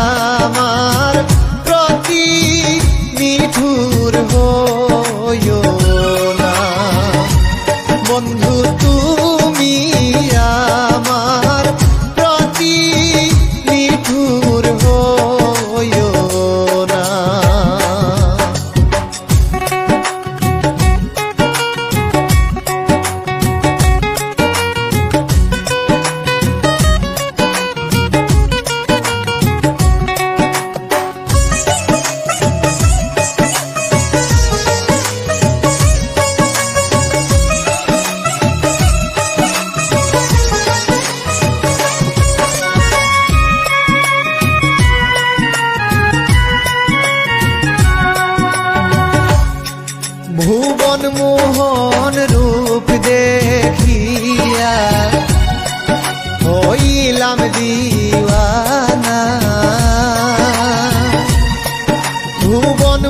আমার প্রতি নিঠুর হো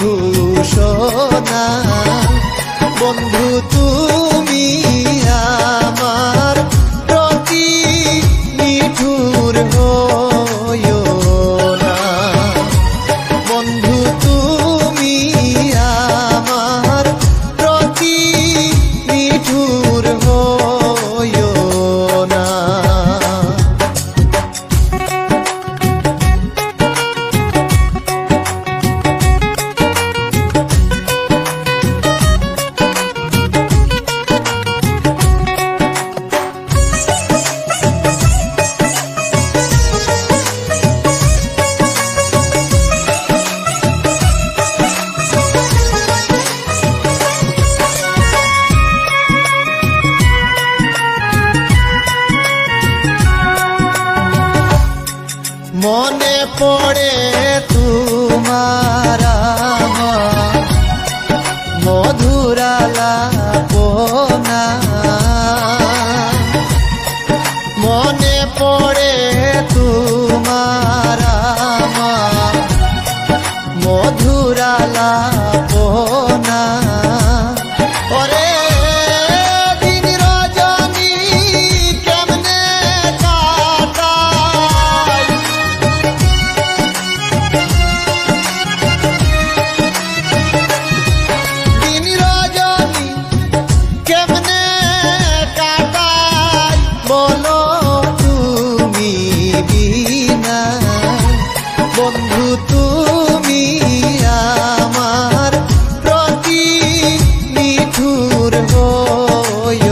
ঘোষণা। বন্ধু তুই মনে পড়ে তোমার মধুরালা পড়ে না বন্ধু তুমি আমার প্রতি নিঠুর হয়